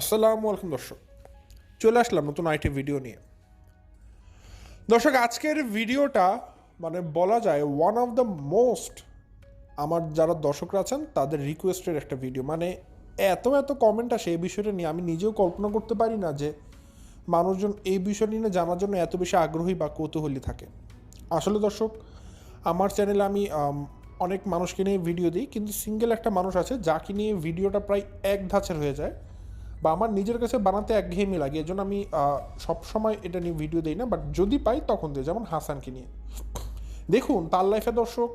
আসসালামু আলাইকুম দর্শক, চলে আসলাম নতুন আইটি ভিডিও নিয়ে। দর্শক, আজকের ভিডিওটা মানে বলা যায় ওয়ান অফ দ্য মোস্ট আমার যারা দর্শকরা আছেন, তাদের রিকোয়েস্টের একটা ভিডিও মানে এত এত কমেন্ট আসে এই বিষয়টা নিয়ে, আমি নিজেও কল্পনা করতে পারি না যে মানুষজন এই বিষয় নিয়ে জানার জন্য এত বেশি আগ্রহী বা কৌতূহলী থাকে। আসলে দর্শক, আমার চ্যানেলে আমি অনেক মানুষকে নিয়ে ভিডিও দিই, কিন্তু সিঙ্গেল একটা মানুষ আছে, যাকে নিয়ে ভিডিওটা প্রায় এক ধাঁচের হয়ে যায়। বা আমার নিজের কাছে বানাতে একঘেয়েমি লাগে, এজন্য আমি সব সময় এটা নিয়ে ভিডিও দিই না বাট যদি পাই তখন দিই, যেমন হাসানকে নিয়ে। দেখুন, তার লাইফে দর্শক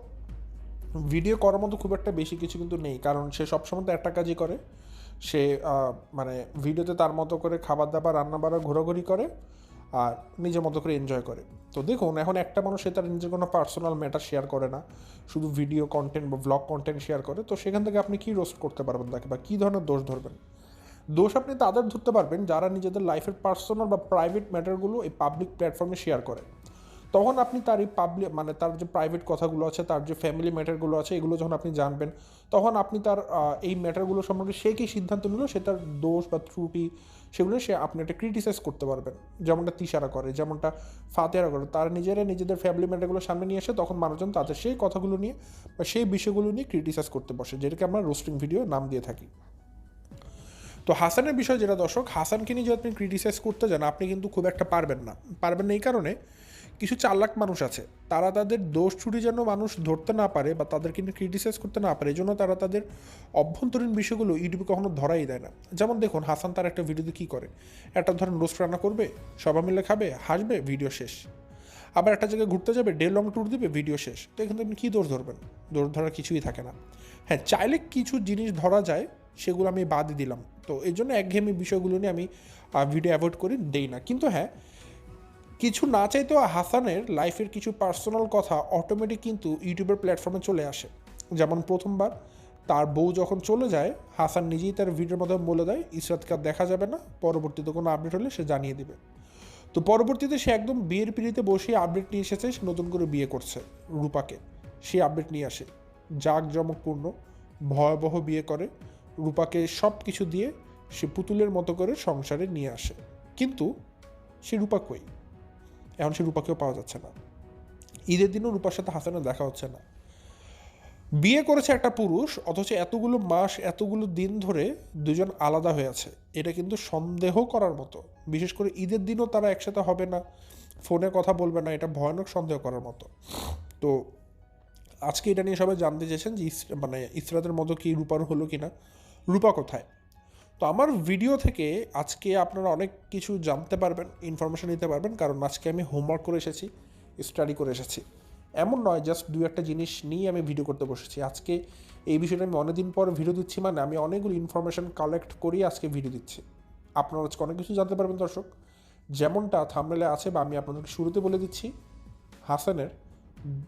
ভিডিও করার মতো খুব একটা বেশি কিছু কিন্তু নেই, কারণ সে সবসময় তো একটা কাজই করে। সে মানে ভিডিওতে তার মতো করে খাবার দাবার, রান্না বাড়া ঘোরাঘুরি করে, আর নিজের মতো করে এনজয় করে। তো দেখুন, এখন একটা মানুষ সে তার নিজের কোনো পার্সোনাল ম্যাটার শেয়ার করে না, শুধু ভিডিও কন্টেন্ট বা ব্লগ কন্টেন্ট শেয়ার করে, তো সেখান থেকে আপনি কী রোস্ট করতে পারবেন তাকে, বা কী ধরনের দোষ ধরবেন? দোষ আপনি তাদের ধরতে পারবেন যারা নিজেদের লাইফের পার্সোনাল বা প্রাইভেট ম্যাটারগুলো এই পাবলিক প্ল্যাটফর্মে শেয়ার করে। তখন আপনি তার এই পাবলিক মানে তার যে প্রাইভেট কথাগুলো আছে, তার যে ফ্যামিলি ম্যাটারগুলো আছে, এগুলো যখন আপনি জানবেন, তখন আপনি তার এই ম্যাটারগুলো সম্পর্কে সে কী সিদ্ধান্ত নিল, সে তার দোষ বা ত্রুটি সেগুলো সে আপনি একটা ক্রিটিসাইজ করতে পারবেন। যেমনটা তিসারা করে, যেমনটা ফাতেহারা করে। তারা নিজেরা নিজেদের ফ্যামিলি ম্যাটারগুলো সামনে নিয়ে এসে তখন মানুষজন তাদের সেই কথাগুলো নিয়ে বা সেই বিষয়গুলো নিয়ে ক্রিটিসাইজ করতে বসে, যেটাকে আমরা রোস্টিং ভিডিও নাম দিয়ে থাকি। তো হাসানের বিষয় যেটা দর্শক, হাসানকে নিয়ে যদি আপনি ক্রিটিসাইজ করতে যান, আপনি কিন্তু খুব একটা পারবেন না। পারবেন না এই কারণে কিছু চার লাখ মানুষ আছে। তারা তাদের দোষ ছুটি যেন মানুষ ধরতে না পারে বা তাদেরকে নিয়ে ক্রিটিসাইজ করতে না পারে এই জন্য তারা তাদের অভ্যন্তরীণ বিষয়গুলো ইউটিউবে কখনো ধরাই দেয় না। যেমন দেখুন, হাসান তার একটা ভিডিওতে কী করে? একটা ধরেন রোস্ট রান্না করবে, সবাই মিলে খাবে, হাসবে ভিডিও শেষ। আবার একটা জায়গায় ঘুরতে যাবে ডে লং ট্যুর দিবে ভিডিও শেষ। তো এখানে আপনি কী দোষ ধরবেন? দোষ ধরার কিছুই থাকে না। হ্যাঁ চাইলে কিছু জিনিস ধরা যায় সেগুলো আমি বাদ দিলাম। তো এই জন্য একঘেয়েমি বিষয়গুলো নিয়ে আমি ভিডিও অ্যাভয়েড করি দেই না। কিন্তু হ্যাঁ কিছু না চাইতেও হাসানের লাইফের কিছু পার্সোনাল কথা অটোমেটিক কিন্তু ইউটিউবের প্ল্যাটফর্মে চলে আসে। যেমন প্রথমবার তার বউ যখন চলে যায়, হাসান নিজেই তার ভিডিওর মাধ্যমে বলে দেয় ইসরাতকে দেখা যাবে না, পরবর্তীতে কোনো আপডেট হলে সে জানিয়ে দেবে। তো পরবর্তীতে সে একদম বিয়ের পিড়িতে বসে আপডেট নিয়ে এসেছে, সে নতুন করে বিয়ে করছে রূপাকে। সে আপডেট নিয়ে আসে। জাঁকজমকপূর্ণ, ভয়াবহ বিয়ে করে। রূপাকে সব কিছু দিয়ে সে পুতুলের মতো করে সংসারে নিয়ে আসে। কিন্তু সে রূপা কই? এখন সে রূপাকেও পাওয়া যাচ্ছে না। ঈদের দিনও রূপার সাথে হাসানের দেখা হচ্ছে না। বিয়ে করেছে একটা পুরুষ, অথচ এতগুলো মাস, এতগুলো দিন ধরে দুজন আলাদা হয়ে আছে। এটা কিন্তু সন্দেহ করার মতো। বিশেষ করে ঈদের দিনও তারা একসাথে হবে না, ফোনে কথা বলবে না, এটা ভয়ানক সন্দেহ করার মতো। তো আজকে এটা নিয়ে সবাই জানতে চেয়েছেন যে মানে ইসরাতের মতো কি রূপার হলো কি না রূপা কোথায়? তো আমার ভিডিও থেকে আজকে আপনারা অনেক কিছু জানতে পারবেন ইনফরমেশন নিতে পারবেন, কারণ আজকে আমি হোমওয়ার্ক করে এসেছি স্টাডি করে এসেছি। এমন নয় জাস্ট দু একটা জিনিস নিয়ে আমি ভিডিও করতে বসেছি। আজকে এই বিষয়টা আমি অনেকদিন পর ভিডিও দিচ্ছি মানে আমি অনেকগুলো ইনফরমেশন কালেক্ট করিয়ে আজকে ভিডিও দিচ্ছি। আপনারা আজকে অনেক কিছু জানতে পারবেন, দর্শক। যেমনটা থামনেলে আছে বা আমি আপনাদেরকে শুরুতে বলে দিচ্ছি, হাসানের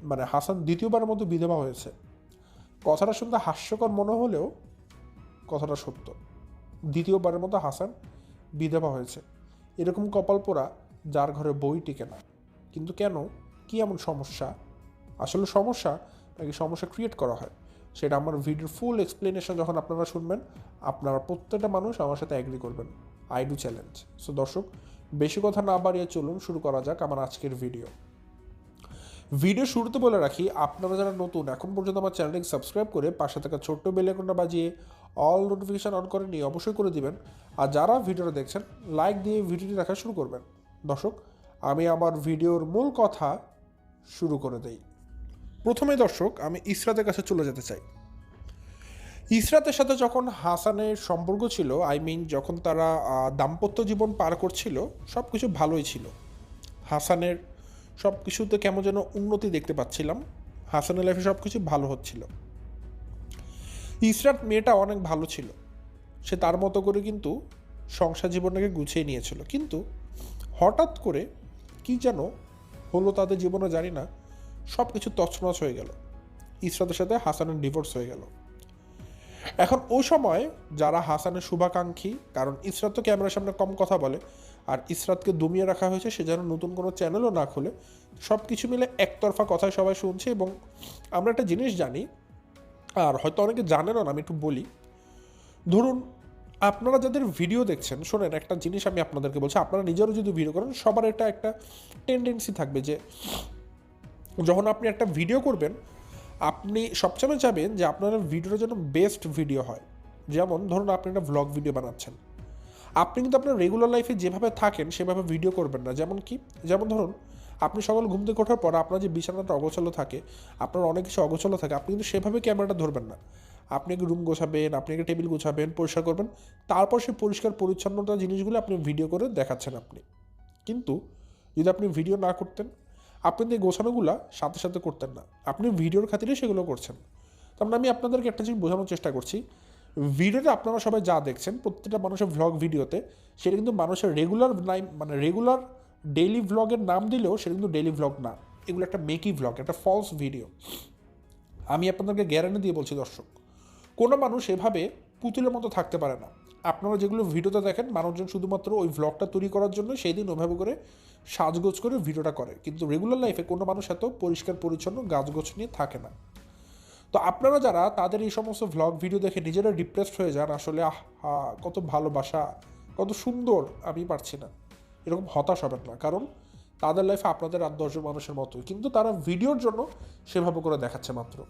মানে হাসান দ্বিতীয়বারের মতো বিধবা হয়েছে। কথাটা শুনতে হাস্যকর মনে হলেও কথাটা সত্য। দ্বিতীয়বারের মতো হাসান বিধবা হয়েছে। এরকম কপাল পোড়া যার ঘরে বই টিকে না। কিন্তু কেন? কি এমন সমস্যা? আসলে সমস্যা নাকি সমস্যা ক্রিয়েট করা হয়? সেটা আমার ভিডিওর ফুল এক্সপ্লেনেশন যখন আপনারা শুনবেন, আপনারা প্রত্যেকটা মানুষ আমার সাথে অ্যাগ্রি করবেন। আই ডু চ্যালেঞ্জ সো দর্শক, বেশি কথা না বাড়িয়ে চলুন, শুরু করা যাক আমার আজকের ভিডিও ভিডিও শুরুতে বলে রাখি, আপনারা যারা নতুন, এখন পর্যন্ত আমার চ্যানেলটিকে সাবস্ক্রাইব করে পাশে থাকা ছোট্ট বেল আইকনটা বাজিয়ে অল নোটিফিকেশান অন করে নিয়ে অবশ্যই করে দিবেন। আর যারা ভিডিওটা দেখছেন লাইক দিয়ে ভিডিওটি দেখা শুরু করবেন। দর্শক, আমি আমার ভিডিওর মূল কথা শুরু করে দেই। প্রথমে দর্শক, আমি ইসরাতের কাছে চলে যেতে চাই। ইসরাতের সাথে যখন হাসানের সম্পর্ক ছিল আই মিন যখন তারা দাম্পত্য জীবন পার করছিল সব কিছু ভালোই ছিল। হাসানের সব কিছুতে কেমন যেন উন্নতি দেখতে পাচ্ছিলাম। হাসানের লাইফে সব কিছু ভালো হচ্ছিল। ইসরাত মেয়েটা অনেক ভালো ছিল। সে তার মতো করে কিন্তু সংসার জীবনটাকে গুছিয়ে নিয়েছিল। কিন্তু হঠাৎ করে কি যেন হলো তাদের জীবনে জানি না সব কিছু তছনছ হয়ে গেল। ইসরাতের সাথে হাসানের ডিভোর্স হয়ে গেল। এখন ওই সময় যারা হাসানের শুভাকাঙ্ক্ষী, কারণ ইসরাত তো ক্যামেরার সামনে কম কথা বলে, আর ইসরাতকে দমিয়ে রাখা হয়েছে, সে যেন নতুন কোনো চ্যানেলও না খুলে সব কিছু মিলে একতরফা কথাই সবাই শুনছে এবং আমরা একটা জিনিস জানি আর হয়তো অনেকে জানেনও না, আমি একটু বলি। ধরুন, আপনারা যাদের ভিডিও দেখছেন, শোনেন, একটা জিনিস আমি আপনাদেরকে বলছি, আপনারা নিজেরও যদি ভিডিও করেন, সবার এটা একটা টেন্ডেন্সি থাকবে যে, যখন আপনি একটা ভিডিও করবেন, আপনি সবসময় চাবেন যে আপনার ভিডিওটা যেন বেস্ট ভিডিও হয়। যেমন, ধরুন, আপনি একটা ভ্লগ ভিডিও বানাচ্ছেন। আপনি কিন্তু আপনার রেগুলার লাইফে যেভাবে থাকেন, সেভাবে ভিডিও করবেন না। যেমন কি? যেমন ধরুন আপনি সকাল ঘুম থেকে ওঠার পর আপনার যে বিছানাটা অগোছালো থাকে, আপনার অনেক কিছু অগোছালো থাকে, আপনি কিন্তু সেভাবে ক্যামেরাটা ধরবেন না। আপনি একটা রুম গোছাবেন, আপনি একটা টেবিল গোছাবেন, পরিষ্কার করবেন, তারপর সেই পরিষ্কার পরিচ্ছন্নতা জিনিসগুলো আপনি ভিডিও করে দেখাচ্ছেন আপনি। কিন্তু যদি আপনি ভিডিও না করতেন, আপনি এই গোছানোগুলা সাথে সাথে করতেন না। আপনি ভিডিওর খাতিরে সেগুলো করছেন। তার মানে আমি আপনাদেরকে একটা জিনিস বোঝানোর চেষ্টা করছি। ভিডিওতে আপনারা সবাই যা দেখছেন, প্রত্যেকটা মানুষের ভ্লগ ভিডিওতে সেটা কিন্তু মানুষের রেগুলার মানে রেগুলার ডেইলি ভ্লগের নাম দিলেও সেটা কিন্তু ডেইলি ভ্লগ না। এগুলো একটা মেকি ভ্লগ একটা ফলস ভিডিও আমি আপনাদেরকে গ্যারান্টি দিয়ে বলছি, দর্শক, কোনো মানুষ এভাবে পুতুলের মতো থাকতে পারে না। আপনারা যেগুলো ভিডিওতে দেখেন, মানুষজন শুধুমাত্র ওই ভ্লগটা তৈরি করার জন্য সেই দিন ওইভাবে করে সাজগোজ করে ভিডিওটা করে। কিন্তু রেগুলার লাইফে কোনো মানুষ এত পরিষ্কার, পরিচ্ছন্ন গাছগোছ নিয়ে থাকে না। তো আপনারা যারা তাদের এই সমস্ত ভ্লগ ভিডিও দেখে নিজেরা ডিপ্রেসড হয়ে যান, আসলে, আহ, কত ভালোবাসা, কত সুন্দর, আমি পারছি না। এরকম হতাশ হবেন না। কারণ তাদের লাইফে আপনাদের আর দশজন মানুষের মতোই। কিন্তু তারা ভিডিওর জন্য সেভাবে করে দেখাচ্ছে মাত্র।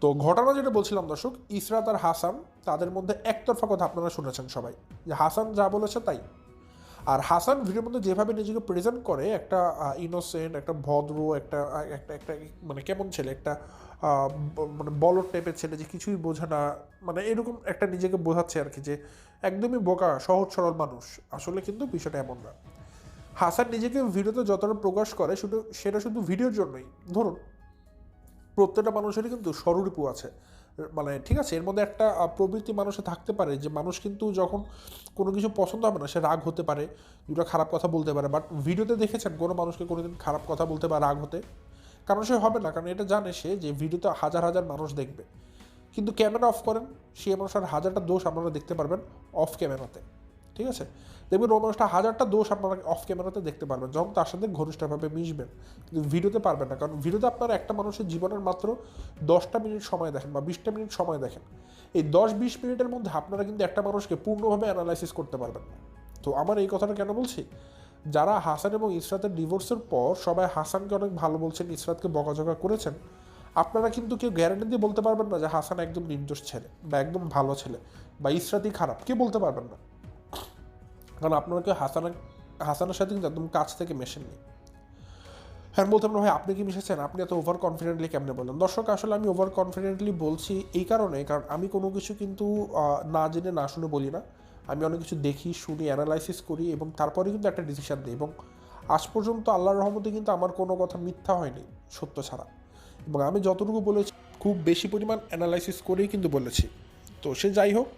তো ঘটনা যেটা বলছিলাম দর্শক, ইসরাত আর হাসান তাদের মধ্যে একতরফা কথা আপনারা শুনেছেন সবাই। যে হাসান যা বলেছে তাই। আর হাসান ভিডিওর মধ্যে যেভাবে নিজেকে প্রেজেন্ট করে, একটা ইনোসেন্ট একটা ভদ্র, একটা একটা একটা মানে কেমন ছেলে, একটা বলর টাইপের ছেলে যে কিছুই বোঝে না মানে এরকম একটা নিজেকে বোঝাচ্ছে আর কি যে একদমই বোকা, সহজ, সরল মানুষ। আসলে কিন্তু বিষয়টা এমন না। হাসান নিজেকে ভিডিওতে যতটা প্রকাশ করে শুধু, সেটা শুধু ভিডিওর জন্যই। ধরুন, প্রত্যেকটা মানুষেরই কিন্তু স্বরূপও আছে। মানে ঠিক আছে, এর মধ্যে একটা প্রবৃত্তি মানুষে থাকতে পারে যে মানুষ কিন্তু যখন কোনো কিছু পছন্দ হবে না, সে রাগ হতে পারে। দুটো খারাপ কথা বলতে পারে, বাট ভিডিওতে দেখেছেন কোনো মানুষকে কোনোদিন খারাপ কথা বলতে বা রাগ হতে? কারণ সে হবে না, কারণ এটা জানে সে যে ভিডিওতে হাজার হাজার মানুষ দেখবে। কিন্তু ক্যামেরা অফ করেন সেই মানুষের হাজারটা দোষ আপনারা দেখতে পারবেন অফ ক্যামেরাতে, ঠিক আছে? দেখবেন ওই মানুষটা হাজারটা দোষ আপনারা অফ ক্যামেরাতে দেখতে পারবেন, যখন তার সাথে ঘনিষ্ঠভাবে মিশবেন। কিন্তু ভিডিওতে পারবেন না, কারণ ভিডিওতে আপনারা একটা মানুষের জীবনের মাত্র দশটা মিনিট সময় দেখেন বা বিশটা মিনিট সময় দেখেন। এই দশ বিশ মিনিটের মধ্যে আপনারা কিন্তু একটা মানুষকে পূর্ণভাবে অ্যানালাইসিস করতে পারবেন না। তো আমার এই কথাটা কেন বলছি? যারা হাসান এবং ইসরাতের ডিভোর্সের পর সবাই হাসানকে অনেক ভালো বলছেন, ইসরাতকে বকাঝকা করেছেন, আপনারা কিন্তু কেউ গ্যারান্টি দিয়ে বলতে পারবেন না যে হাসান একদম নির্দোষ ছেলে বা একদম ভালো ছেলে বা ইসরাতই খারাপ, কেউ বলতে পারবেন না। কারণ আপনারা কেউ হাসানের হাসানের সাথে কিন্তু একদম কাছ থেকে মেশেননি। হ্যাঁ বলতে পারেন, ভাই, আপনি কি মিশেছেন? আপনি এত ওভার কনফিডেন্টলি কেমনে বললেন? দর্শক, আসলে আমি ওভার কনফিডেন্টলি বলছি এই কারণে, কারণ আমি কোনো কিছু কিন্তু না জেনে, না শুনে বলি না। আমি অনেক কিছু দেখি, শুনি অ্যানালাইসিস করি এবং তারপরে কিন্তু একটা ডিসিশন দিই এবং আজ পর্যন্ত আল্লাহর রহমতে কিন্তু আমার কোনো কথা মিথ্যা হয়নি, সত্য ছাড়া। এবং আমি যতটুকু বলেছি, খুব বেশি পরিমাণ অ্যানালাইসিস করেই কিন্তু বলেছি। তো সে যাই হোক,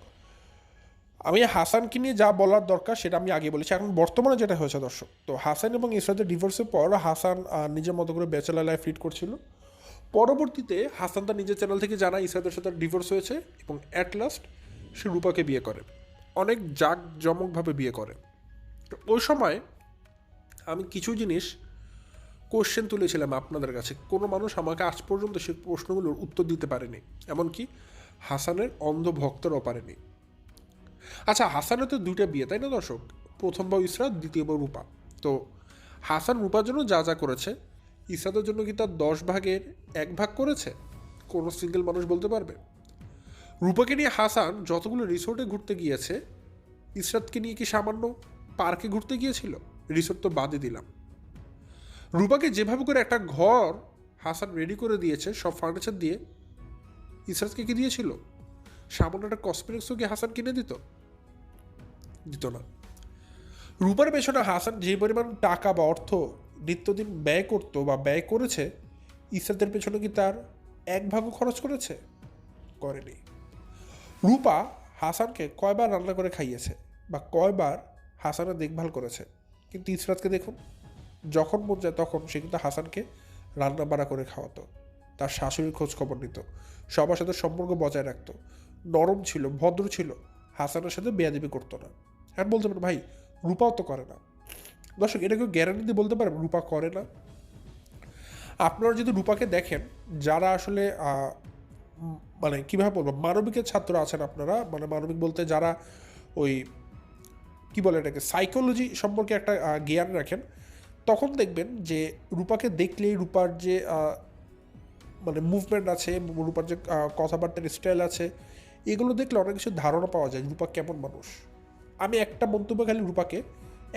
আমি হাসানকে নিয়ে যা বলার দরকার সেটা আমি আগে বলেছি। এখন বর্তমানে যেটা হয়েছে দর্শক, তো হাসান এবং ইসরাতের ডিভোর্সের পর হাসান নিজের মতো করে ব্যাচেলার লাইফ লিড করছিল। পরবর্তীতে হাসান তার নিজের চ্যানেল থেকে জানায় ইসরাতের সাথে ডিভোর্স হয়েছে এবং অ্যাট লাস্ট সে রূপাকে বিয়ে করে। অনেক জাক জমকভাবে বিয়ে করে। তো ওই সময় আমি কিছু জিনিস কোশ্চেন তুলেছিলাম আপনাদের কাছে। কোনো মানুষ আমাকে আজ পর্যন্ত সে প্রশ্নগুলোর উত্তর দিতে পারেনি। এমনকি হাসানের অন্ধ ভক্তরাও পারেনি। আচ্ছা হাসানের তো দুইটা বিয়ে, তাই না দর্শক? প্রথমবার ইসরাত দ্বিতীয়বার রূপা। তো হাসান রূপার জন্য যা যা করেছে ইসরাতের জন্য কি তার দশ ভাগের এক ভাগ করেছে? কোনো সিঙ্গেল মানুষ বলতে পারবে? রূপাকে নিয়ে হাসান যতগুলো রিসোর্টে ঘুরতে গিয়েছে ইসরাতকে নিয়ে কি সামান্য পার্কে ঘুরতে গিয়েছিল? রিসোর্ট তো বাদই দিলাম। রূপাকে যেভাবে করে একটা ঘর হাসান রেডি করে দিয়েছে, সব ফার্নিচার দিয়ে, ইসরাতকে কি দিয়েছিল? সামান্য একটা কসমেটিক্সও কি হাসান কিনে দিত? দিত না। রূপার পেছনে হাসান যে পরিমাণ টাকা বা অর্থ নিত্যদিন ব্যয় করতো বা ব্যয় করেছে, ইসরাতের পেছনে কি তার এক ভাগও খরচ করেছে? করেনি। রূপা হাসানকে কয়বার রান্না করে খাইয়েছে বা কয়বার হাসানের দেখভাল করেছে। কিন্তু ইসরাতকে দেখুন, যখন মন যায় তখন সে কিন্তু হাসানকে রান্না বাড়া করে খাওয়াতো। তার শাশুড়ির খোঁজ খবর নিত, সবার সাথে সম্পর্ক বজায় রাখতো, নরম ছিল, ভদ্র ছিল, হাসানের সাথে বেয়াদিবি করতো না। আর বলতে পারেন, ভাই, রূপাও তো করে না। দর্শক, এটা কেউ গ্যারান্টি দিয়ে বলতে পারেন রূপা করে না? আপনারা যদি রূপাকে দেখেন, যারা আসলে মানে কীভাবে বলব? মানবিকের ছাত্র আছেন আপনারা। মানে মানবিক বলতে যারা ওই কি বলে এটাকে? সাইকোলজি সম্পর্কে একটা জ্ঞান রাখেন, তখন দেখবেন যে রূপাকে দেখলেই রূপার যে মানে মুভমেন্ট আছে, রূপার যে কথাবার্তার স্টাইল আছে, এগুলো দেখলে অনেক কিছু ধারণা পাওয়া যায় রূপা কেমন মানুষ। আমি একটা মন্তব্য খালি রূপাকে,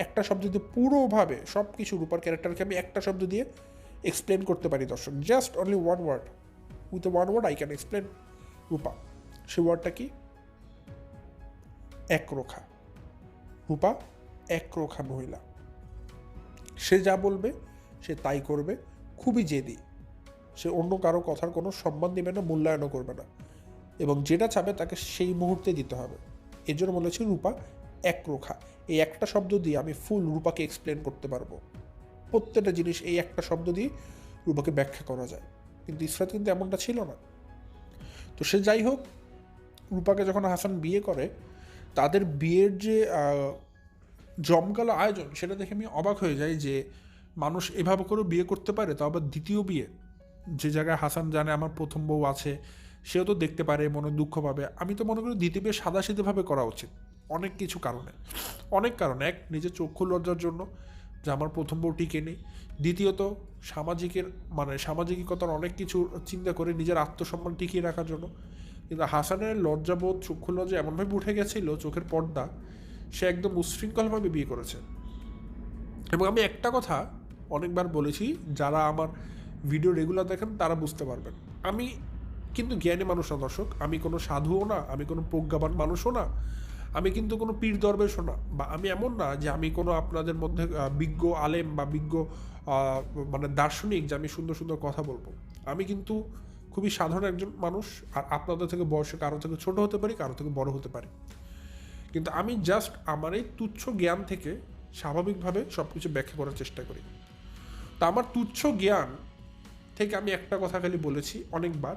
একটা শব্দ দিয়ে পুরোভাবে সব কিছু রূপার ক্যারেক্টারকে আমি একটা শব্দ দিয়ে এক্সপ্লেন করতে পারি দর্শক। Just only one word with one word I can explain Rupa সে ওয়ার্ডটা কি? একরোখা। রূপা, একরোখা মহিলা। সে যা বলবে, সে তাই করবে। খুবই জেদি। সে অন্য কারও কথার কোনো সম্মান দেবে না, মূল্যায়নও করবে না। এবং যেটা চাবে, তাকে সেই মুহূর্তে দিতে হবে। এর জন্য বলেছি, রূপা, একরোখা। এই একটা শব্দ দিয়ে আমি ফুল রূপাকে এক্সপ্লেন করতে পারব। প্রত্যেকটা জিনিস এই একটা শব্দ দিয়ে রূপাকে ব্যাখ্যা করা যায়। কিন্তু ইসরাত কিন্তু এমনটা ছিল না। তো সে যাই হোক, রূপাকে যখন হাসান বিয়ে করে, তাদের বিয়ের যে জমকালো আয়োজন, সেটা দেখে আমি অবাক হয়ে যাই যে মানুষ এভাবে করেও বিয়ে করতে পারে, তাও আবার দ্বিতীয় বিয়ে। যে জায়গায় হাসান জানে আমার প্রথম বউ আছে, সেও তো দেখতে পারে, মনে দুঃখ পাবে। আমি তো মনে করি দ্বিতীয় বিয়ে সাদাসিধেভাবে করা উচিত, অনেক কিছু কারণে। অনেক কারণে, এক, নিজের চক্ষু লজ্জার জন্য, যে আমার প্রথম বউ টিকে নেই। দ্বিতীয়ত, সামাজিকের মানে সামাজিকতার অনেক কিছু চিন্তা করে নিজের আত্মসম্মান টিকিয়ে রাখার জন্য। কিন্তু হাসানের লজ্জাবোধ চক্ষু লজ্জা এমনভাবে উঠে গেছিল, চোখের পর্দা, সে একদম উশৃঙ্খলভাবে বিয়ে করেছে। এবং আমি একটা কথা অনেকবার বলেছি, যারা আমার ভিডিও রেগুলার দেখেন, তারা বুঝতে পারবেন। আমি কিন্তু জ্ঞানী মানুষ না, দর্শক। আমি কোনো সাধুও না, আমি কোনো প্রজ্ঞাবান মানুষও না। আমি কিন্তু কোনো পীর দরবেশও না। বা আমি এমন না যে আমি কোনো আপনাদের মধ্যে বিজ্ঞ আলেম বা বিজ্ঞ মানে দার্শনিক যে আমি সুন্দর সুন্দর কথা বলব, আমি কিন্তু খুবই সাধারণ একজন মানুষ, আর আপনাদের থেকে বয়সে কারও থেকে ছোট হতে পারি, কারও থেকে বড় হতে পারি। কিন্তু আমি জাস্ট আমার এই তুচ্ছ জ্ঞান থেকে স্বাভাবিকভাবে সব কিছু ব্যাখ্যা করার চেষ্টা করি। তা আমার তুচ্ছ জ্ঞান থেকে আমি একটা কথা খালি বলেছি অনেকবার।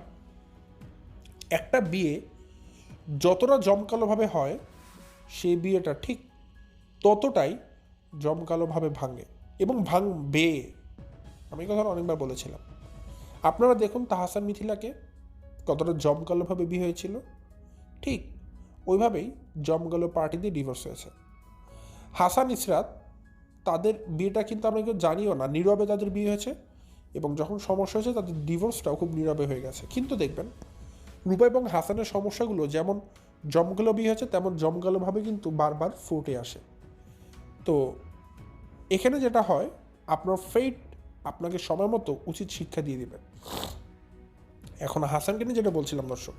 একটা বিয়ে যতটা জমকালোভাবে হয় সেই বিয়েটা ঠিক ততটাই জমকালোভাবে ভাঙে। এবং ভাঙবে আমি কথা অনেকবার বলেছিলাম। আপনারা দেখুন তাহাসান মিথিলাকে কতটা জমকালোভাবে বিয়ে হয়েছিল। ঠিক ওইভাবেই জমকালো পার্টি দিয়ে ডিভোর্স হয়েছে। হাসান ইসরাত তাদের বিয়েটা কিন্তু আমরা কেউ জানিও না, নীরবে তাদের বিয়ে হয়েছে এবং যখন সমস্যা হয়েছে তাদের ডিভোর্সটাও খুব নীরবে হয়ে গেছে। কিন্তু দেখবেন রূপা এবং হাসানের সমস্যাগুলো যেমন জমকালো বিয়ে হয়েছে তেমন জমকালোভাবে কিন্তু বারবার ফুটে আসে। তো এখানে যেটা হয়, আপনার ফেট আপনাকে সময় মতো উচিত শিক্ষা দিয়ে দিবে। এখন হাসানকে নিয়ে যেটা বলছিলাম দর্শক,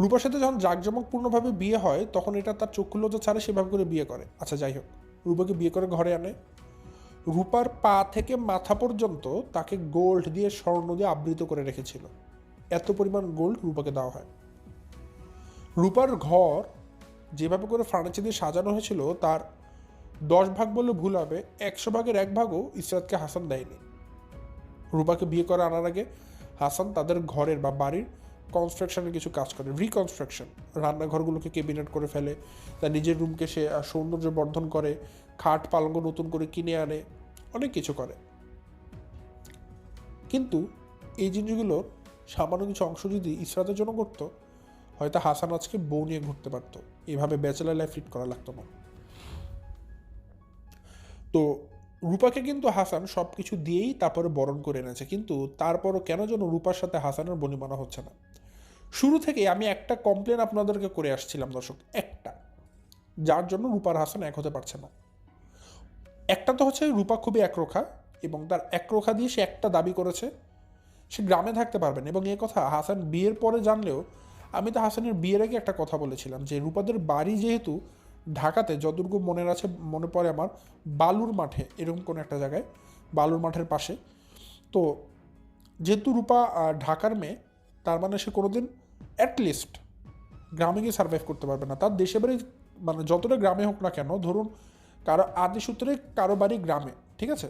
রূপার সাথে যখন জাঁকজমকপূর্ণভাবে বিয়ে হয়, তখন এটা তার চক্ষু লজ্জা ছাড়ে সেভাবে করে বিয়ে করে। আচ্ছা যাই হোক, রূপাকে বিয়ে করে ঘরে আনে। রূপার পা থেকে মাথা পর্যন্ত তাকে গোল্ড দিয়ে স্বর্ণ দিয়ে আবৃত করে রেখেছিল। এত পরিমাণ গোল্ড রূপাকে দেওয়া হয়। রূপার ঘর যেভাবে করে ফার্নিচার দিয়ে সাজানো হয়েছিল, তার দশ ভাগ বললে ভুল হবে, একশো ভাগের এক ভাগও ইসরাতকে হাসান দেয়নি। রুবাকে বিয়ে করে আনার আগে হাসান তাদের ঘরের বা বাড়ির কনস্ট্রাকশনের কিছু কাজ করে রিকনস্ট্রাকশন রান্নাঘরগুলোকে কেবিনেট করে ফেলে, তার নিজের রুমকে সে সৌন্দর্য বর্ধন করে, খাট পালঙ্গ নতুন করে কিনে আনে, অনেক কিছু করে। কিন্তু এই জিনিসগুলোর সামান্য কিছু অংশ যদি ইসরাতের জন্য করতো, হয়তো হাসান আজকে বউ নিয়ে ঘুরতে পারতো। এভাবে ব্যাচেলার লাইফ লিড করা লাগতো না। তো রূপাকে কিন্তু হাসান সব কিছু দিয়েই তারপরে বরণ করে এনেছে। কিন্তু তারপরও কেন যেন রূপার সাথে হাসানের বনিমানা হচ্ছে না। শুরু থেকে আমি একটা কমপ্লেন আপনাদেরকে করে আসছিলাম দর্শক, একটা। যার জন্য রূপার হাসান এক হতে পারছে না। একটা তো হচ্ছে রূপা খুবই একরোখা এবং তার একরোখা দিয়ে সে একটা দাবি করেছে, সে গ্রামে থাকতে পারবেন এবং এ কথা হাসান বিয়ের পরে জানলেও আমি তো হাসানের বিয়ের আগে একটা কথা বলেছিলাম যে রূপাদের বাড়ি যেহেতু ঢাকাতে যতটুকু মনে আছে, মনে পড়ে আমার, বালুর মাঠে, এরকম কোনো একটা জায়গায়, বালুর মাঠের পাশে। তো যেহেতু রূপা ঢাকার মেয়ে, তার মানে সে কোনোদিন অ্যাটলিস্ট গ্রামে গিয়ে সার্ভাইভ করতে পারবে না। তার দেশে বাড়ি মানে যতটা গ্রামে হোক না কেন, ধরুন কারও আদি সূত্রে কারও বাড়ি গ্রামে, ঠিক আছে?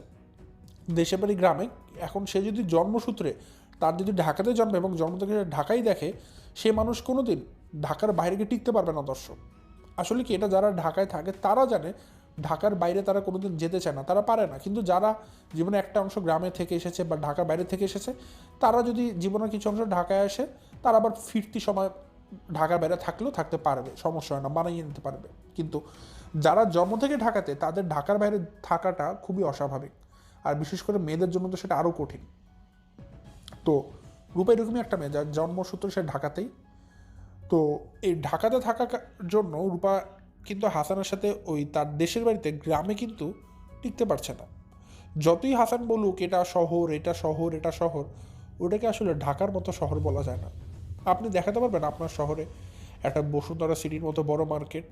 দেশে বাড়ি গ্রামে, এখন সে যদি জন্মসূত্রে, তার যদি ঢাকাতে জন্মে এবং জন্ম থেকে ঢাকাই দেখে, সে মানুষ কোনো দিন ঢাকার বাইরে গিয়ে টিকতে পারবে না দর্শক। আসলে কি এটা যারা ঢাকায় থাকে, তারা জানে ঢাকার বাইরে তারা কোনোদিন যেতে চায় না, তারা পারে না। কিন্তু যারা জীবনে একটা অংশ গ্রামে থেকে এসেছে বা ঢাকার বাইরে থেকে এসেছে, তারা যদি জীবনের কিছু অংশ ঢাকায় আসে, তারা আবার ফিরতি সময় ঢাকার বাইরে থাকলেও থাকতে পারবে, সমস্যা হয় না মানিয়ে নিতে পারবে। কিন্তু যারা জন্ম থেকে ঢাকাতে, তাদের ঢাকার বাইরে থাকাটা খুবই অস্বাভাবিক। আর বিশেষ করে মেয়েদের জন্য তো সেটা আরও কঠিন। তো রূপা এরকমই একটা মেয়ে, যার জন্মসূত্র সে ঢাকাতেই তো এই ঢাকাতে থাকার জন্য রূপা কিন্তু হাসানের সাথে ওই তার দেশের বাড়িতে গ্রামে কিন্তু টিকতে পারছে না। যতই হাসান বলুক, এটা শহর এটা শহর এটা শহর, ওটাকে আসলে ঢাকার মতো শহর বলা যায় না। আপনি দেখাতে পারবেন আপনার শহরে একটা বসুন্ধরা সিটির মতো বড় মার্কেট।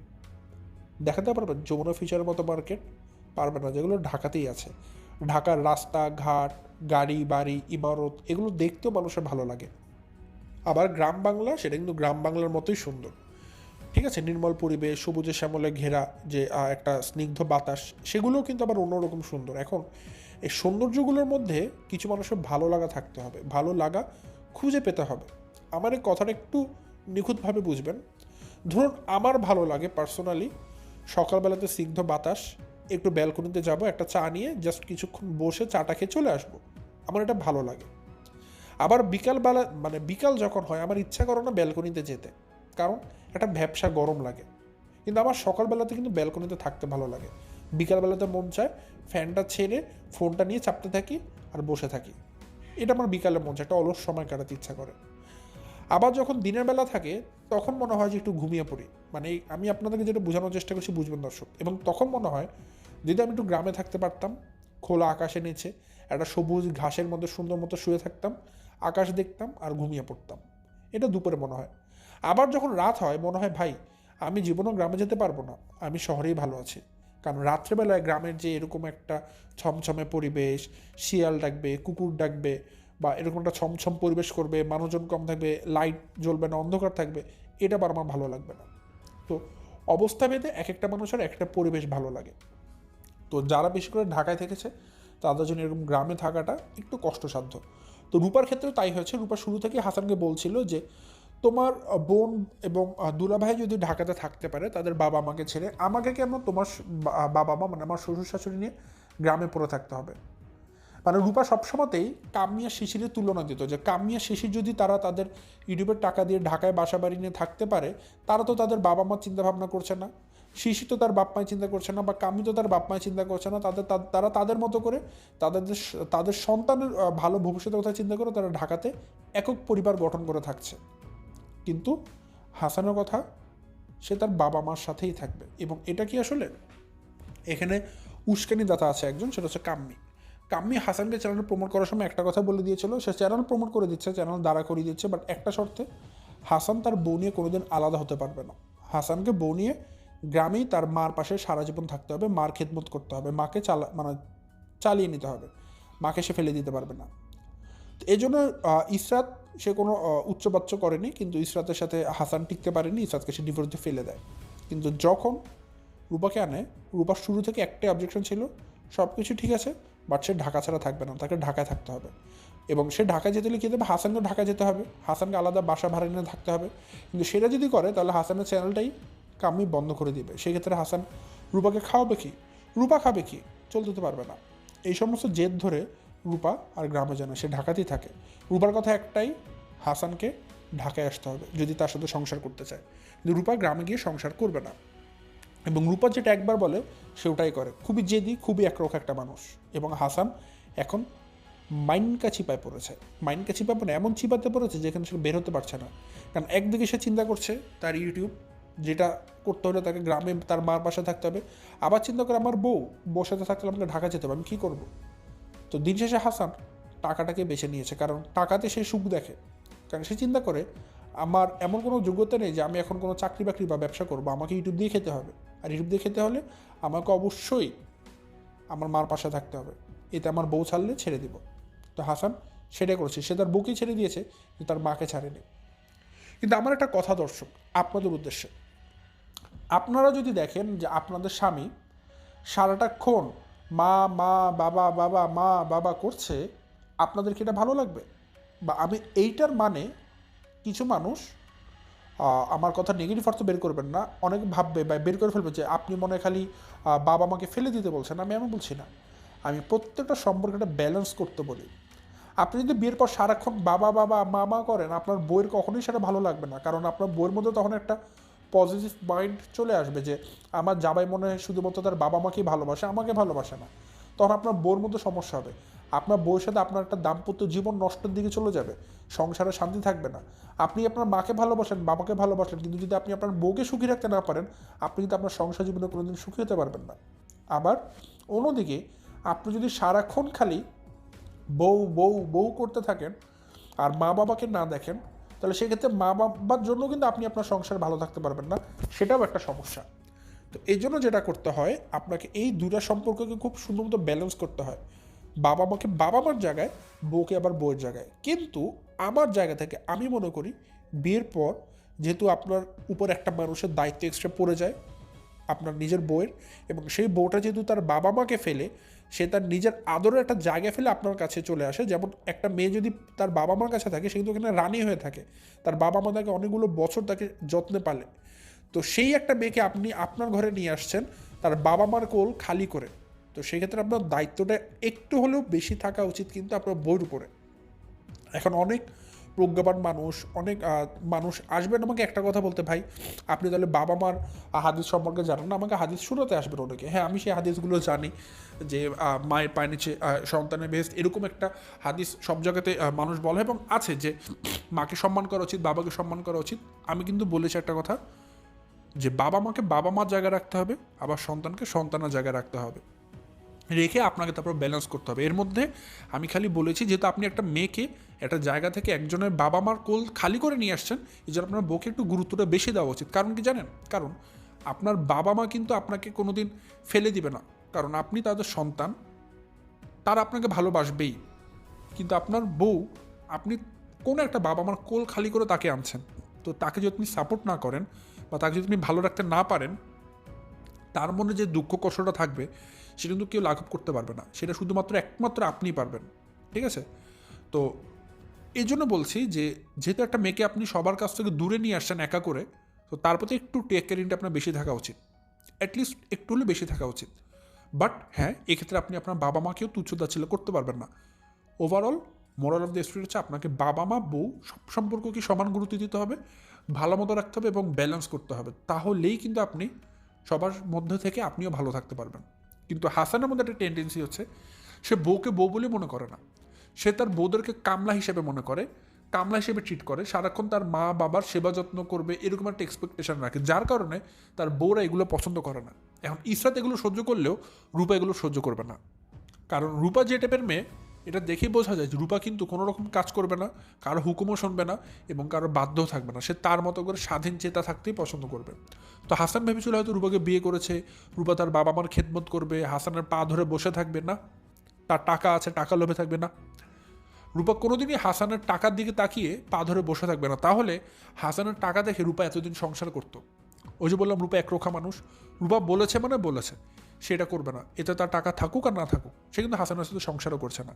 দেখাতে পারবেন যমুনা ফিচারের মতো মার্কেট। পারবেন না, যেগুলো ঢাকাতেই আছে। ঢাকার রাস্তা ঘাট গাড়ি, বাড়ি, ইমারত, এগুলো দেখতেও মানুষের ভালো লাগে। আবার গ্রাম বাংলা, সেটা কিন্তু গ্রাম বাংলার মতোই সুন্দর। ঠিক আছে? নির্মল পরিবেশ সবুজে শ্যামলে ঘেরা যে একটা স্নিগ্ধ বাতাস, সেগুলোও কিন্তু আবার অন্যরকম সুন্দর। এখন এই সৌন্দর্যগুলোর মধ্যে কিছু মানুষের ভালো লাগা থাকতে হবে। ভালো লাগা খুঁজে পেতে হবে। আমার এই কথাটা একটু নিখুঁতভাবে বুঝবেন। ধরুন, আমার ভালো লাগে পার্সোনালি সকালবেলাতে স্নিগ্ধ বাতাস, একটু ব্যালকনিতে যাব, একটা চা নিয়ে জাস্ট কিছুক্ষণ বসে চাটা খেয়ে চলে আসব। আমার এটা ভালো লাগে। আবার বিকালবেলা মানে বিকাল যখন হয়, আমার ইচ্ছা করে না ব্যালকনিতে যেতে। কারণ একটা ব্যবসা গরম লাগে। কিন্তু আমার সকালবেলাতে কিন্তু ব্যালকনিতে থাকতে ভালো লাগে। বিকালবেলাতে মন চায় ফ্যানটা ছেড়ে ফোনটা নিয়ে চাপতে থাকি আর বসে থাকি। এটা আমার বিকালে মন চায়, একটা অলস সময় কাটাতে ইচ্ছা করে। আবার যখন দিনের বেলা থাকে, তখন মনে হয় যে একটু ঘুমিয়ে পড়ি। মানে আমি আপনাদেরকে যেটা বোঝানোর চেষ্টা করছি, বুঝবেন দর্শক। এবং তখন মনে হয়, যদি আমি একটু গ্রামে থাকতে পারতাম, খোলা আকাশে নিচে, একটা সবুজ ঘাসের মধ্যে সুন্দর মতো শুয়ে থাকতাম আকাশ দেখতাম আর ঘুমিয়ে পড়তাম। এটা দুপুরে মনে হয়। আবার যখন রাত হয়, মনে হয়, ভাই, আমি জীবনেও গ্রামে যেতে পারব না। আমি শহরেই ভালো আছি। কারণ রাত্রেবেলায় গ্রামের যে এরকম একটা ছমছমে পরিবেশ, শিয়াল ডাকবে, কুকুর ডাকবে বা এরকম একটা ছমছম পরিবেশ করবে, মানুষজন কম থাকবে, লাইট জ্বলবে না, অন্ধকার থাকবে, এটা আবার আমার ভালো লাগবে না। তো অবস্থা ভেদে এক একটা মানুষের একটা পরিবেশ ভালো লাগে। তো যারা বেশি করে ঢাকায় থেকেছে, তাদের জন্য এরকম গ্রামে থাকাটা একটু কষ্টসাধ্য। তো রূপার ক্ষেত্রেও তাই হয়েছে। রূপা শুরু থেকে হাসানকে বলছিল যে, তোমার বোন এবং দুলাভাই যদি ঢাকাতে থাকতে পারে, তাদের বাবা মাকে ছেড়ে আমাকে কেন তোমার বাবা মা মানে আমার শ্বশুর শাশুড়ি নিয়ে গ্রামে পড়ে থাকতে হবে? মানে রূপা সবসময়তেই কামিয়া শিশিরের তুলনা দিত যে, কামিয়া শিশির যদি তারা তাদের ইউটিউবের টাকা দিয়ে ঢাকায় বাসা বাড়ি নিয়ে থাকতে পারে, তারা তো তাদের বাবা মা চিন্তা ভাবনা করছে না। শিশি তো তার বাপ মায় চিন্তা করছে না বা কামি তো তার বাপ মায় চিন্তা করছে না, তাদের তারা তাদের মতো করে তাদের তাদের সন্তানের ভালো ভবিষ্যতের কথা চিন্তা করে তারা ঢাকাতে একক পরিবার গঠন করে থাকছে। কিন্তু হাসানের কথা সে তার বাবা মার সাথেই থাকবে এবং এটা কি আসলে? এখানে উস্কানি দাতা আছে একজন, সেটা হচ্ছে কাম্মি। কাম্মি হাসানকে চ্যানেল প্রমোট করার সময় একটা কথা বলে দিয়েছিল, সে চ্যানেল প্রমোট করে দিচ্ছে, চ্যানেল দাঁড়া করিয়ে দিচ্ছে, বাট একটা শর্তে হাসান তার বউ নিয়ে কোনোদিন আলাদা হতে পারবে না। হাসানকে বউ নিয়ে গ্রামেই তার মার পাশে সারা জীবন থাকতে হবে, মার খেদমত করতে হবে, মাকে চালা মানে চালিয়ে নিতে হবে, মাকে সে ফেলে দিতে পারবে না। এই জন্য ইসরাত সে কোনো উচ্চবাচ্য করেনি, কিন্তু ইসরাতের সাথে হাসান টিকতে পারেনি, ইসরাতকে সে ডিভোর্সে ফেলে দেয়। কিন্তু যখন রূপাকে আনে রূপার শুরু থেকে একটাই অবজেকশন ছিল সব কিছু ঠিক আছে বাট সে ঢাকা ছাড়া থাকবে না, তাকে ঢাকায় থাকতে হবে। এবং সে ঢাকা যেতে হলে কী দেবে হাসানকে ঢাকা যেতে হবে, হাসানকে আলাদা বাসা ভাড়া নিয়ে থাকতে হবে। কিন্তু সেটা যদি করে, তাহলে হাসানের চ্যানেলটাই কামি বন্ধ করে দিবে। সেক্ষেত্রে হাসান রূপাকে খাওয়াবে কি? রূপা খাবে কি? চলতে তো পারবে না। এই সমস্ত জেদ ধরে রূপা আর গ্রামে যেন সে ঢাকাতেই থাকে। রূপার কথা একটাই, হাসানকে ঢাকায় আসতে হবে, যদি তার সাথে সংসার করতে চায়। কিন্তু রূপা গ্রামে গিয়ে সংসার করবে না। এবং রূপা যেটা একবার বলে, সে ওটাই করে। খুবই জেদি, খুবই একরোখ একটা মানুষ। এবং হাসান এখন মাইনকা চিপায় পড়েছে। মাইনকা চিপা মানে এমন চিপাতে পড়েছে যেখানে সে বের হতে পারছে না। কারণ একদিকে সে চিন্তা করছে, তার ইউটিউব যেটা করতে হলে তাকে গ্রামে তার মার পাশে থাকতে হবে। আবার চিন্তা করে আমার বউ বসাতে থাকতে আমাকে ঢাকা যেতে হবে, আমি কী করব? তো দিন শেষে হাসান টাকাটাকে বেছে নিয়েছে, কারণ টাকাতে সে সুখ দেখে। কারণ সে চিন্তা করে, আমার এমন কোনো যোগ্যতা নেই যে আমি এখন কোনো চাকরি বাকরি বা ব্যবসা করব, আমাকে ইউটিউব দিয়ে খেতে হবে। আর ইউটিউব দিয়ে খেতে হলে আমাকে অবশ্যই আমার মার পাশে থাকতে হবে। এতে আমার বউ ছাড়লে ছেড়ে দিব। তো হাসান সেটাই করেছে, সে তার বউকেই ছেড়ে দিয়েছে, কিন্তু তার মাকে ছাড়েনি। কিন্তু আমার একটা কথা দর্শক, আপনাদের উদ্দেশ্যে। আপনারা যদি দেখেন যে আপনাদের স্বামী সারাটাক্ষণ মা মা, বাবা বাবা, মা, বাবা করছে, আপনাদের কি এটা ভালো লাগবে? বা আমি এইটার মানে কিছু মানুষ আমার কথা নেগেটিভ অর্থ বের করবেন না। অনেক ভাববে বা বের করে ফেলবে যে আপনি মনে খালি বাবা মাকে ফেলে দিতে বলছেন। আমি এমন বলছি না। আমি প্রত্যেকটা সম্পর্কে একটা ব্যালেন্স করতে বলি। আপনি যদি বিয়ের পর সারাক্ষণ বাবা বাবা, মা মা করেন, আপনার বইয়ের কখনোই সেটা ভালো লাগবে না। কারণ আপনার বইয়ের মধ্যে তখন একটা পজিটিভ মাইন্ড চলে আসবে যে আমার জামাই মনে হয় শুধুমাত্র তার বাবা মাকেই ভালোবাসে, আমাকে ভালোবাসে না। তখন আপনার বউয়ের মধ্যে সমস্যা হবে। আপনার বউয়ের সাথে আপনার একটা দাম্পত্য জীবন নষ্টের দিকে চলে যাবে। সংসারে শান্তি থাকবে না। আপনি আপনার মাকে ভালোবাসেন, বাবাকে ভালোবাসেন, কিন্তু যদি আপনি আপনার বউকে সুখী রাখতে না পারেন, আপনি কিন্তু আপনার সংসার জীবনে কোনোদিন সুখী হতে পারবেন না। আবার অন্যদিকে আপনি যদি সারাক্ষণ খালি বউ বউ বউ করতে থাকেন আর মা বাবাকে না দেখেন তাহলে সেক্ষেত্রে মা বাবার জন্য কিন্তু আপনি আপনার সংসার ভালো থাকতে পারবেন না, সেটাও একটা সমস্যা। তো এই জন্য যেটা করতে হয়, আপনাকে এই দুটা সম্পর্ককে খুব সুন্দর মতো ব্যালেন্স করতে হয়। বাবা মাকে, বাবা মার জায়গায়, বউকে আবার বউয়ের জায়গায়। কিন্তু আমার জায়গা থেকে আমি মনে করি, বিয়ের পর যেহেতু আপনার উপর একটা মানুষের দায়িত্ব এক্সট্রা পড়ে যায়, আপনার নিজের বউয়ের, এবং সেই বউটা যেহেতু তার বাবা মাকে ফেলে সে তার নিজের আদরের একটা জায়গা ফেলে আপনার কাছে চলে আসে। যেমন একটা মেয়ে যদি তার বাবা মার কাছে থাকে, সে কিন্তু ওখানে রানী হয়ে থাকে। তার বাবা মা তাকে অনেকগুলো বছর তাকে যত্নে পালে। তো সেই একটা মেয়েকে আপনি আপনার ঘরে নিয়ে আসছেন, তার বাবা মার কোল খালি করে। তো সেক্ষেত্রে আপনার দায়িত্বটা একটু হলেও বেশি থাকা উচিত কিন্তু আপনার বইয়ের উপরে। এখন অনেক প্রজ্ঞাবান মানুষ, অনেক মানুষ আসবেন। আমাকে একটা কথা বলতে ভাই, আপনি তাহলে বাবা মার হাদিস সম্পর্কে জানেন না? আমাকে হাদিস শুরুতে আসবেন অনেকে। হ্যাঁ আমি সেই হাদিসগুলো জানি যে মায়ের পায়ে নিচে সন্তানের বেস্ট এরকম একটা হাদিস সব জায়গাতে মানুষ বলে এবং আছে যে, মাকে সম্মান করা উচিত, বাবাকে সম্মান করা উচিত। আমি কিন্তু বলেছি একটা কথা, যে বাবা মাকে বাবা মার জায়গায় রাখতে হবে, আবার সন্তানকে সন্তানের জায়গায় রাখতে হবে। রেখে আপনাকে তারপর ব্যালেন্স করতে হবে। এর মধ্যে আমি খালি বলেছি, যেহেতু আপনি একটা মেয়েকে একটা জায়গা থেকে একজনের বাবা মার কোল খালি করে নিয়ে আসছেন, এই জন্য আপনার বউকে একটু গুরুত্বটা বেশি দেওয়া উচিত। কারণ কি জানেন? কারণ আপনার বাবা মা কিন্তু আপনাকে কোনো দিন ফেলে দিবে না। কারণ আপনি তাদের সন্তান, তারা আপনাকে ভালোবাসবেই। কিন্তু আপনার বউ, আপনি কোনো একটা বাবা মার কোল খালি করে তাকে আনছেন, তো তাকে যদি আপনি সাপোর্ট না করেন বা তাকে যদি আপনি ভালো রাখতে না পারেন, তার মনে যে দুঃখ কষ্টটা থাকবে সেটা কিন্তু কেউ লাঘব করতে পারবে না। সেটা শুধুমাত্র একমাত্র আপনিই পারবেন। ঠিক আছে? তো এই জন্য বলছি যে, যেহেতু একটা মেয়েকে আপনি সবার কাছ থেকে দূরে নিয়ে আসছেন একা করে, তো তার প্রতি একটু টেক কেয়ারিংটা আপনার বেশি থাকা উচিত। অ্যাটলিস্ট একটু হলে বেশি থাকা উচিত। বাট হ্যাঁ এক্ষেত্রে আপনি আপনার বাবা মাকেও তুচ্ছ তাচ্ছিল্য করতে পারবেন না। Overall moral of the story হচ্ছে আপনাকে বাবা মা বউ সব সম্পর্ককে সমান গুরুত্ব দিতে হবে, ভালো মতো রাখতে হবে এবং ব্যালেন্স করতে হবে। তাহলেই কিন্তু আপনি সবার মধ্যে থেকে আপনিও ভালো থাকতে পারবেন। কিন্তু হাসানের মধ্যে একটা টেন্ডেন্সি হচ্ছে, সে বউকে বউ বলে মনে করে না। সে তার বউদেরকে কামলা হিসেবে মনে করে, কামলা হিসেবে ট্রিট করে, সারাক্ষণ তার মা বাবার সেবা যত্ন করবে, এরকম একটা এক্সপেকটেশন রাখে, যার কারণে তার বউরা এগুলো পছন্দ করে না। এখন ইসরাত এগুলো সহ্য করলেও রূপা এগুলো সহ্য করবে না। কারণ রূপা যে টাইপের মেয়ে এটা দেখেই বোঝা যায় যে রূপা কিন্তু কোনো রকম কাজ করবে না, কারও হুকুমও শুনবে না এবং কারও বাধ্যও থাকবে না। সে তার মতো করে স্বাধীন চেতা থাকতেই পছন্দ করবে। তো হাসান ভেবেছিল হয়তো রূপাকে বিয়ে করেছে, রূপা তার বাবা মার খেদমত করবে, হাসানের পা ধরে বসে থাকবে, না? তার টাকা আছে, টাকা লোভে থাকবে, না? রূপা কোনোদিনই হাসানের টাকার দিকে তাকিয়ে পা ধরে বসে থাকবে না। তাহলে হাসানের টাকা দেখে রূপা এতদিন সংসার করতো। ওই যে বললাম, রূপা একরোখা মানুষ। রূপা বলেছে মানে বলেছে। সেটা করবে না। এতে তার টাকা থাকুক আর না থাকুক, সে কিন্তু হাসানের সাথে সংসারও করছে না।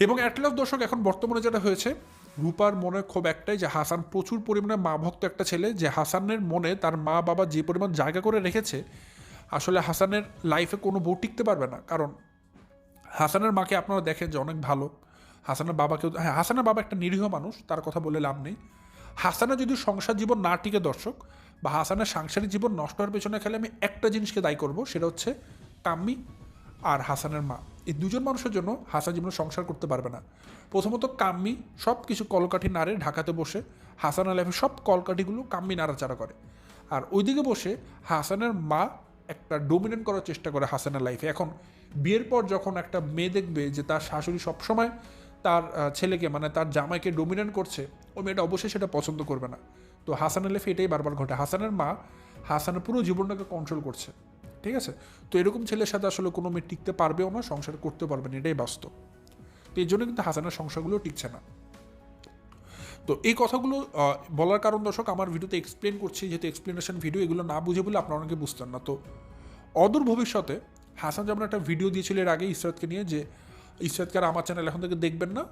এবং অ্যাটলাস দর্শক এখন বর্তমানে যেটা হয়েছে, রূপার মনে খুব একটাই যে হাসান প্রচুর পরিমাণে মা ভক্ত একটা ছেলে যে হাসানের মনে তার মা বাবা যে পরিমাণ জায়গা করে রেখেছে, আসলে হাসানের লাইফে কোনো বউ টিকতে পারবে না। কারণ হাসানের মাকে আপনারা দেখেন যে অনেক ভালো। হাসানের বাবাকেও হ্যাঁ হাসানের বাবা একটা নিরীহ মানুষ, তার কথা বলে লাভ নেই। হাসানের যদি সংসার জীবন না টিকে দর্শক বা হাসানের সাংসারিক জীবন নষ্ট হওয়ার পেছনে খেলে আমি একটা জিনিসকে দায়ী করব, সেটা হচ্ছে কাম্মি আর হাসানের মা। এই দুজন মানুষের জন্য হাসান জীবনে সংসার করতে পারবে না। প্রথমত কাম্মি সব কিছু কলকাঠি নাড়ে ঢাকাতে বসে, হাসানের লাইফে সব কলকাঠিগুলো কাম্মি নাড়াচাড়া করে। আর ওইদিকে বসে হাসানের মা একটা ডোমিনেন্ট করার চেষ্টা করে হাসানের লাইফে এখন বিয়ের পর যখন একটা মেয়ে দেখবে যে তার শাশুড়ি সবসময় তার ছেলেকে মানে তার জামাইকে ডোমিনেন্ট করছে, ওই মেয়েটা অবশ্যই সেটা পছন্দ করবে না। তো হাসানের লাইফে এটাই বারবার ঘটে। হাসানের মা হাসানের পুরো জীবনটাকে কন্ট্রোল করছে, ঠিক আছে? তো এরকম ছেলের সাথে আসলে কোনো মেয়ে টিকতে পারবেও না, সংসার করতে পারবে না, এটাই বাস্তব। তো এই জন্য কিন্তু হাসানের সংসারগুলো টিকছে না। তো এই কথাগুলো বলার কারণ দর্শক, আমার ভিডিওতে এক্সপ্লেন করছি, যেহেতু এক্সপ্লেনেশন ভিডিও এগুলো না বুঝে বলে আপনারা অনেকে বুঝতেন না। তো অদূর ভবিষ্যতে হাসান যেমন একটা ভিডিও দিয়েছিল এর আগে ইসরাতকে নিয়ে, যে ইসরাতকে আর আমার চ্যানেল এখন থেকে দেখবেন না,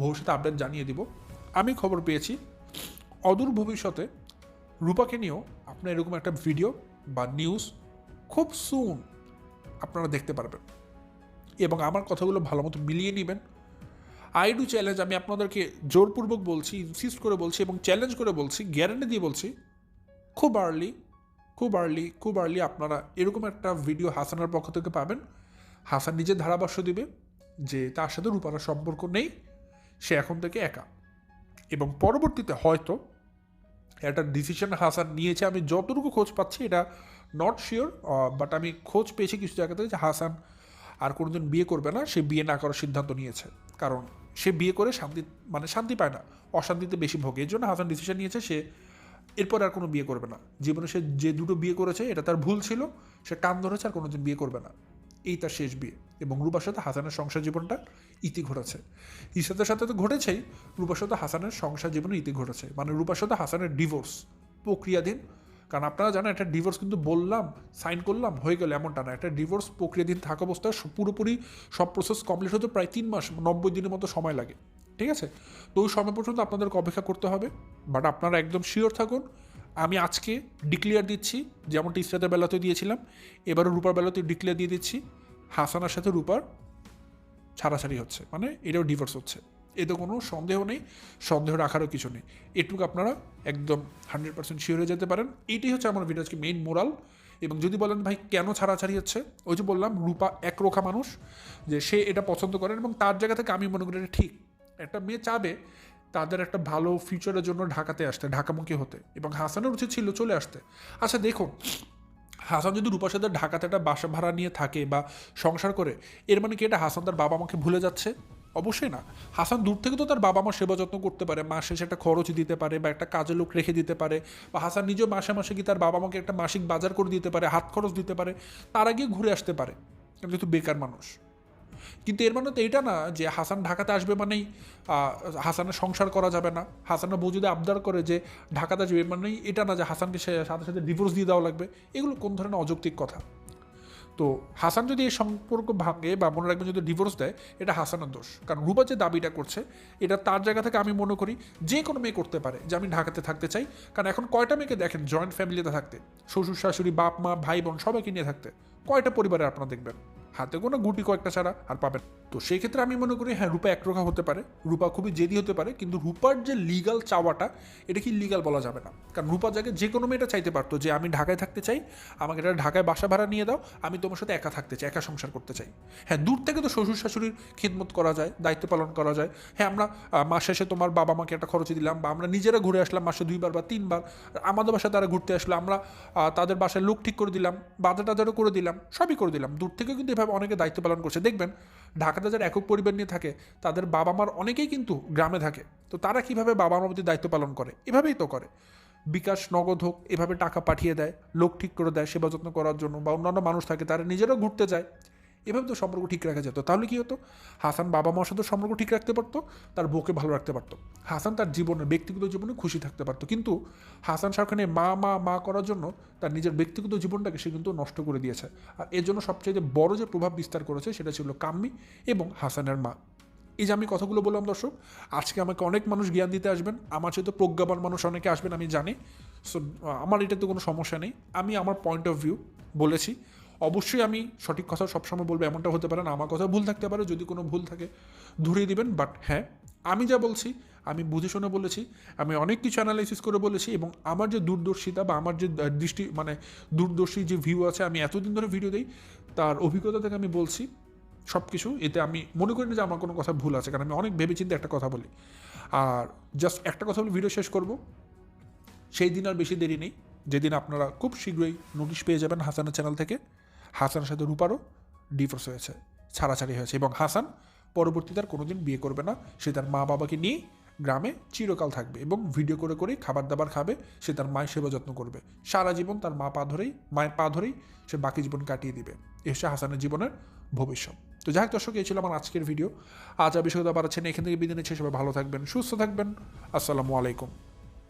ভবিষ্যতে আপডেট জানিয়ে দিব। আমি খবর পেয়েছি অদূর ভবিষ্যতে রূপাকে নিয়েও আপনার এরকম একটা ভিডিও বা নিউজ খুব সুন আপনারা দেখতে পারবেন। এবং আমার কথাগুলো ভালো মতো মিলিয়ে নেবেন। আই ডু চ্যালেঞ্জ আমি আপনাদেরকে জোরপূর্বক বলছি ইনসিস্ট করে বলছি এবং চ্যালেঞ্জ করে বলছি গ্যারান্টি দিয়ে বলছি, খুব আর্লি খুব আর্লি খুব আর্লি আপনারা এরকম একটা ভিডিও হাসানের পক্ষ থেকে পাবেন। হাসান নিজের ধারাভাষ্য দিবে যে তার সাথে রূপার সম্পর্ক নেই, সে এখন থেকে একা। এবং পরবর্তীতে হয়তো একটা ডিসিশন হাসান নিয়েছে। আমি যতটুকু খোঁজ পাচ্ছি এটা নট শিওর বাট আমি খোঁজ পেয়েছি কিছু জায়গা থেকে যে হাসান আর কোনোদিন বিয়ে করবে না, সে বিয়ে না করার সিদ্ধান্ত নিয়েছে। কারণ সে বিয়ে করে শান্তি মানে শান্তি পায় না, অশান্তিতে বেশি ভোগে। এর জন্য হাসান ডিসিশন নিয়েছে সে এরপর আর কোনো বিয়ে করবে না। জীবনে সে যে দুটো বিয়ে করেছে, এটা তার ভুল ছিল, সে কান ধরেছে আর কোনোদিন বিয়ে করবে না। এই তার শেষ বিয়ে। এবং রূপার সাথে হাসানের সংসার জীবনটা ইতি ঘটেছে। ইসাদের সাথে তো ঘটেছেই, রূপার সাথে হাসানের সংসার জীবনে ইতি ঘটেছে। মানে রূপার সাথে হাসানের ডিভোর্স প্রক্রিয়াধীন। কারণ আপনারা জানেন, একটা ডিভোর্স কিন্তু বললাম সাইন করলাম, হয়ে গেল এমনটা না। একটা ডিভোর্স প্রক্রিয়াধীন থাকা অবস্থায় পুরোপুরি সব প্রসেস কমপ্লিট হতে প্রায় তিন মাস, নব্বই দিনের মতো সময় লাগে। ঠিক আছে? তো ওই সময় পর্যন্ত আপনাদেরকে অপেক্ষা করতে হবে। বাট আপনারা একদম শিওর থাকুন আমি আজকে ডিক্লিয়ার দিচ্ছি, যেমনটি ইস্টাদের বেলাতে দিয়েছিলাম, এবারও রূপার বেলাতে ডিক্লিয়ার দিয়ে দিচ্ছি, হাসানার সাথে রূপার ছাড়াছাড়ি হচ্ছে মানে এটাও ডিভোর্স হচ্ছে। এতে কোনো সন্দেহ নেই, সন্দেহ রাখারও কিছু নেই। এটুকু আপনারা একদম হান্ড্রেড পার্সেন্ট শিওর হয়ে যেতে পারেন। এইটাই হচ্ছে আমার ভিডিও আজকে মেইন মোরাল এবং যদি বলেন ভাই কেন ছাড়াছাড়ি হচ্ছে, ওই যে বললাম, রূপা একরোখা মানুষ, যে সে এটা পছন্দ করেন এবং তার জায়গা থেকে আমি মনে করি এটা ঠিক। একটা মেয়ে চাবে তাদের একটা ভালো ফিউচারের জন্য ঢাকাতে আসতে, ঢাকামুখী হতে। এবং হাসানের উচিত ছিল চলে আসতে। আচ্ছা দেখুন, হাসান যদি রূপার সাথে ঢাকাতে একটা বাসা ভাড়া নিয়ে থাকে বা সংসার করে, এর মানে কি এটা হাসান তার বাবা মাকে ভুলে যাচ্ছে? অবশ্যই না। হাসান দূর থেকে তো তার বাবা মা সেবা যত্ন করতে পারে, মাস শেষে একটা খরচ দিতে পারে বা একটা কাজের লোক রেখে দিতে পারে বা হাসান নিজেও মাসে মাসে কি তার বাবা মাকে একটা মাসিক বাজার করে দিতে পারে, হাত খরচ দিতে পারে, তার আগে ঘুরে আসতে পারে। যেহেতু বেকার মানুষ। কিন্তু এর মানে তো এটা না যে হাসান ঢাকাতে আসবে মানেই হাসানের সংসার করা যাবে না। হাসানের বউ যদি আবদার করে যে ঢাকাতে আসবে মানেই এটা না যে হাসানকে সে সাথে সাথে ডিভোর্স দিয়ে দেওয়া লাগবে। এগুলো কোন ধরনের অযৌক্তিক কথা? তো হাসান যদি এই সম্পর্ক ভাঙে বা মনে রাখবেন যদি ডিভোর্স দেয়, এটা হাসানের দোষ। কারণ রূপা যে দাবিটা করছে, এটা তার জায়গা থেকে আমি মনে করি যে কোনো মেয়ে করতে পারে যে আমি ঢাকাতে থাকতে চাই। কারণ এখন কয়টা মেয়েকে দেখেন জয়েন্ট ফ্যামিলিতে থাকতে? শ্বশুর, শাশুড়ি, বাপ, মা, ভাই, বোন সবাইকে নিয়ে থাকতে। কয়টা পরিবারে আপনারা দেখবেন? হাতে কোনো গুটি কয়েকটা ছাড়া আর পাবেন তো সেই ক্ষেত্রে আমি মনে করি হ্যাঁ রূপা একরোখা হতে পারে। রূপা খুবই জেদি হতে পারে, কিন্তু রূপার যে লিগাল চাওয়াটা, এটা কি লিগাল বলা যাবে না। কারণ রূপার জায়গায় যে কোনো মেয়েটা চাইতে পারতো যে, আমি ঢাকায় থাকতে চাই, আমাকে এটা ঢাকায় বাসা ভাড়া নিয়ে দাও, আমি তোমার সাথে একা থাকতে চাই, একা সংসার করতে চাই। হ্যাঁ দূর থেকে তো শ্বশুর শাশুড়ির খিদমত করা যায়, দায়িত্ব পালন করা যায়। হ্যাঁ আমরা মাস শেষে তোমার বাবা মাকে একটা খরচ দিলাম, বা আমরা নিজেরা ঘুরে আসলাম মাসে দুইবার বা তিনবার, আমাদের বাসায় তারা ঘুরতে আসলো, আমরা তাদের বাসায় লোক ঠিক করে দিলাম বাজার টাজারও করে দিলাম, সবই করে দিলাম। দূর থেকে কিন্তু এভাবে অনেকে দায়িত্ব পালন করছে। দেখবেন, ঢাকাতে যারা একক পরিবার নিয়ে থাকে, তাদের বাবা মার অনেকেই কিন্তু গ্রামে থাকে। তো তারা কীভাবে বাবা মার প্রতি দায়িত্ব পালন করে? এভাবেই তো করে। বিকাশ নগদ হোক, এভাবে টাকা পাঠিয়ে দেয়, লোক ঠিক করে দেয় সেবা যত্ন করার জন্য বা অন্যান্য মানুষ থাকে, তারা নিজেরাও ঘুরতে যায়। এভাবে তো সম্পর্ক ঠিক রাখা যেত। তাহলে কি হতো? হাসান বাবা মার সাথে সম্পর্ক ঠিক রাখতে পারতো, তার বউকে ভালো রাখতে পারতো। হাসান তার জীবনে ব্যক্তিগত জীবনে খুশি থাকতে পারতো। কিন্তু হাসান শাহখানে মা মা মা করার জন্য তার নিজের ব্যক্তিগত জীবনটাকে সে কিন্তু নষ্ট করে দিয়েছে। আর এর জন্য সবচেয়ে বড় যে প্রভাব বিস্তার করেছে সেটা ছিল কাম্মি এবং হাসানের মা। এই যে আমি কথাগুলো বললাম দর্শক, আজকে আমাকে অনেক মানুষ জ্ঞান দিতে আসবেন। আমার সাথে প্রজ্ঞাবান মানুষ অনেকে আসবেন, আমি জানি। সো আমার এটাতে কোনো সমস্যা নেই। আমি আমার পয়েন্ট অফ ভিউ বলেছি। অবশ্যই আমি সঠিক কথা সবসময় বলব, এমনটা হতে পারে না। আমার কথা ভুল থাকতে পারে, যদি কোনো ভুল থাকে, ধরিয়ে দিবেন। বাট হ্যাঁ আমি যা বলছি, আমি বুঝে শুনে বলেছি, আমি অনেক কিছু অ্যানালাইসিস করে বলেছি এবং আমার যে দূরদর্শিতা বা আমার যে দৃষ্টি মানে দূরদর্শী যে ভিউ আছে, আমি এতদিন ধরে ভিডিও দিই, তার অভিজ্ঞতা থেকে আমি বলছি সব কিছু এতে আমি মনে করি না যে আমার কোনো কথা ভুল আছে, কারণ আমি অনেক ভেবেচিন্তে একটা কথা বলি। আর জাস্ট একটা কথা বলে ভিডিও শেষ করব। সেই দিন আর বেশি দেরি নেই। যেদিন আপনারা খুব শীঘ্রই নোটিশ পেয়ে যাবেন হাসানা চ্যানেল থেকে। হাসানের সাথে রূপারও ডিভোর্স হয়েছে, ছাড়াছাড়ি হয়েছে এবং হাসান পরবর্তীতে আর কোনোদিন বিয়ে করবে না। সে তার মা বাবাকে নিয়ে গ্রামে চিরকাল থাকবে এবং ভিডিও করে করে খাবার দাবার খাবে, সে তার মায়ের সেবা যত্ন করবে। সারা জীবন তার মা পা ধরেই, মায়ের পা ধরেই সে বাকি জীবন কাটিয়ে দিবে। এসে হাসানের জীবনের ভবিষ্যৎ। তো যাই হোক দর্শক, এই ছিল আমার আজকের ভিডিও আজ আবিষ্কার পাচ্ছেন এখান থেকে বিদায় নিচ্ছে। সবাই ভালো থাকবেন, সুস্থ থাকবেন। আসসালামু আলাইকুম।